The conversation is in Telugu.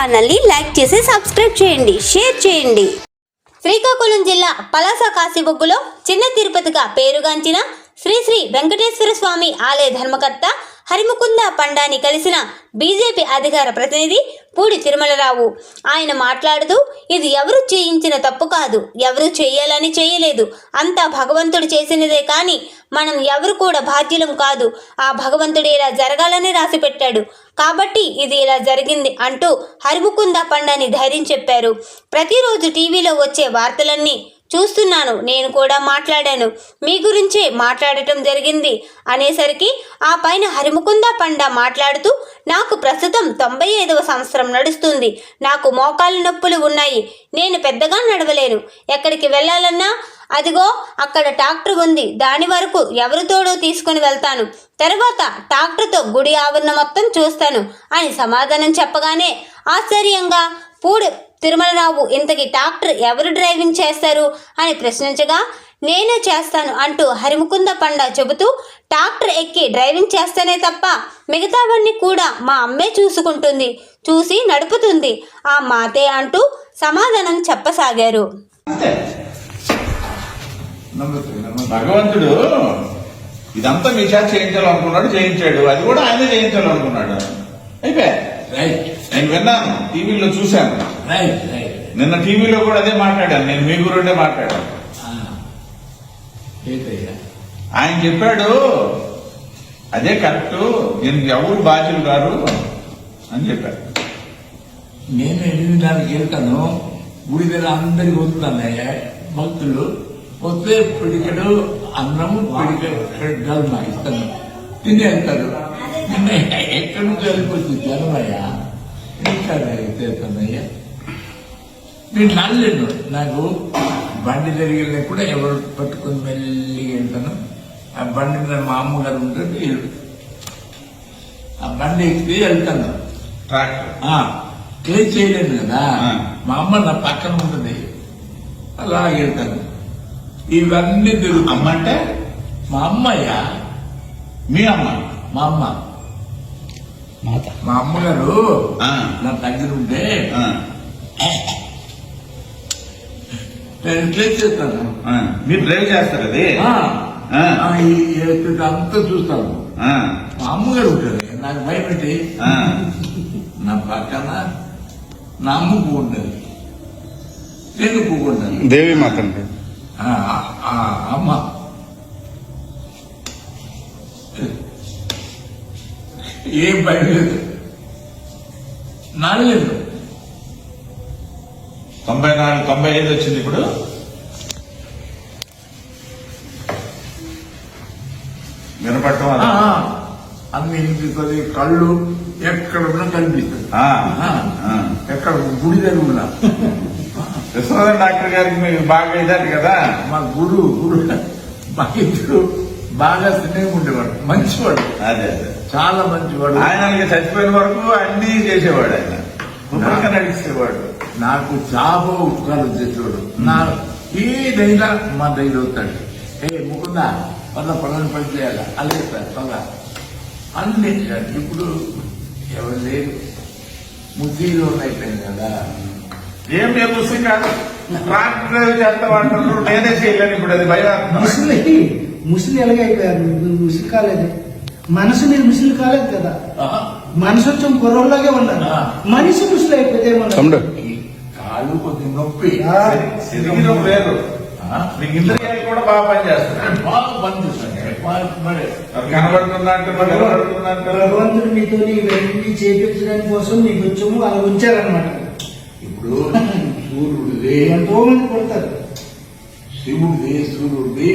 ఛానల్ని లైక్ చేసి సబ్స్క్రైబ్ చేయండి షేర్ చేయండి. శ్రీకాకుళం జిల్లా పలాస కాశీబొగ్గులో చిన్న తిరుపతిగా పేరుగాంచిన శ్రీ శ్రీ వెంకటేశ్వర స్వామి ఆలయ ధర్మకర్త హరిముకుంద పండాని కలిసిన బీజేపీ అధికార ప్రతినిధి పూడి తిరుమలరావు. ఆయన మాట్లాడుతూ ఇది ఎవరు చేయించిన తప్పు కాదు. ఎవరు చేయాలని చేయలేదు. అంతా భగవంతుడు చేసినదే కానీ మనం ఎవరు కూడా బాధ్యులం కాదు. ఆ భగవంతుడు ఇలా జరగాలని రాసి పెట్టాడు కాబట్టి ఇది ఇలా జరిగింది అంటూ హరిముకుంద పండాని ధైర్యం చెప్పారు. ప్రతిరోజు టీవీలో వచ్చే వార్తలన్నీ చూస్తున్నాను నేను కూడా మాట్లాడాను. మీ గురించే మాట్లాడటం జరిగింది అనేసరికి ఆ పైన హరిముకుంద పండ మాట్లాడుతూ నాకు ప్రస్తుతం తొంభై ఐదవ సంవత్సరం నడుస్తుంది. నాకు మోకాలు నొప్పులు ఉన్నాయి. నేను పెద్దగా నడవలేను. ఎక్కడికి వెళ్ళాలన్నా అదిగో అక్కడ ట్రాక్టర్ ఉంది. దాని వరకు ఎవరు తోడో తీసుకుని వెళ్తాను. తర్వాత ట్రాక్టర్తో గుడి ఆవరణ మొత్తం చూస్తాను అని సమాధానం చెప్పగానే ఆశ్చర్యంగా పూడు తిరుమలరావు ఇంతకి ట్రాక్టర్ ఎవరు డ్రైవింగ్ చేస్తారు? అని ప్రశ్నించగా నేనే చేస్తాను అంటూ హరిముకుంద పండ చెబుతూ ట్రాక్టర్ ఎక్కి డ్రైవింగ్ చేస్తేనే తప్ప మిగతావన్నీ కూడా మా అమ్మే చూసుకుంటుంది చూసి నడుపుతుంది ఆ మాతే అంటూ సమాధానం చెప్పసాగారు. భగవంతుడు ఇదంతా మీ చేత చేయించాలనుకున్నాడు చేయించాడు. అది కూడా ఆయనే చేయించాలనుకున్నాడు. అయిపోయా? రైట్. నేను విన్నాను టీవీలో చూశాను. రైట్ రైట్ నిన్న టీవీలో కూడా అదే మాట్లాడాను. నేను మీ గురుండే మాట్లాడాను. ఏంటయ్యా? ఆయన చెప్పాడు అదే కరెక్ట్ నేను ఎవరు బాధ్యులు గారు అని చెప్పాడు. నేను ఎనిమిదిన్నరకి వెళ్తాను గుడి దగ్గర అందరికి వస్తున్నానయ్యా. భక్తులు వస్తే పిడికడు అన్నము పిడికడు ఇస్తాను తిని నిన్న ఎక్కడి నుంచి వెళ్ళిపోతుంది జనమయ్యా? ఇక్కడ చేస్తానయ్యా నేను నల్లేను. నాకు బండి జరిగిన కూడా ఎవరు పట్టుకొని మెల్లిగా వెళ్తాను. ఆ బండి మీద మా అమ్మగారు ఉంటుంది వీళ్ళు. ఆ బండి ఎక్కితే వెళ్తాను. ట్రాక్టర్. ఆ, క్లీన్ చేయలేను కదా. మా అమ్మ నా పక్కన ఉంటుంది. అలాగే వెళ్తాను. ఇవన్నీ అమ్మ అంటే మా అమ్మయ్య. మీ అమ్మ. మా అమ్మ. మా అమ్మగారు ఆ, నా దగ్గర ఉంటే ఆ, నేను క్లీన్ చేస్తాను. ఆ. మీరు డ్రైవ్ చేస్తారు అది? ఆ, ఆ. ఆ, ఈ ఎత్తుట అంతా చూస్తాను. ఆ, మా అమ్మగారు ఉంటుంది నాకు భయపెట్టి ఆ. నా పక్కన నా అమ్మ పువ్వుంటుంది నేను పువ్వుంటాను దేవి మాత అండి ఆ, ఆ, అమ్మ. ఏం భయం లేదు. నాలుగు తొంభై నాలుగు తొంభై ఐదు వచ్చింది ఇప్పుడు. వినపడటం అన్ని వినిపిస్తుంది కళ్ళు ఎక్కడ ఉన్నా కనిపిస్తుంది. ఆ, ఆ, ఆ. ఎక్కడ గుడి దగ్గర ఉన్నా. విశ్వనాథన్ డాక్టర్ గారికి మీకు బాగా ఇదారు కదా? మా గురు గురు మా ఇద్దరు బాగా స్నేహం ఉండేవాడు మంచివాడు అదే అదే. చాలా మంచివాడు. ఆయనకి చచ్చిపోయిన వరకు అన్ని చేసేవాడు ఆయన. నడిచేవాడు నాకు చాలా ఉపకారం చేసేవాడు నా ఏదైనా మా దగ్గర అవుతాడు. ఏ ముకుందా? పద పనులు పని చేయాలి? అలాగే సార్ పద. అన్ని ఇప్పుడు ఎవరు లేరు. ముద్దీలో అయిపోయింది కదా. ఏం మేము ముస్లిం కాదు. ట్రాక్టర్ డ్రైవ్ చేస్తా అంటున్నారు. నేనే చేయలేను ఇప్పుడు అది భయం ముసలి ముసలి ఎలాగైపోయారు? ముసలి కాలేదు. మనసు మీరు ముసలి కాలేదు కదా. ఆ, మనసు కొంచెం కుర్రోళ్ళలాగే ఉన్నారు. మనిషి ముసలి అయిపోతే ఏమన్నారు? తమ్ముడు. ఈ కాలు కొద్ది నొప్పి. శరీరం వేరు కూడా బాగా బాగా కనబడుతున్నట్టు భగవంతుడు మీతో ఇవన్నీ చేపించడానికి కోసం మీకు వచ్చాము అలా ఉంచారనమాట ఇప్పుడు సూర్యుడిది. ఎంతో మంది కొడతారు. శివుడిది సూర్యుడిది.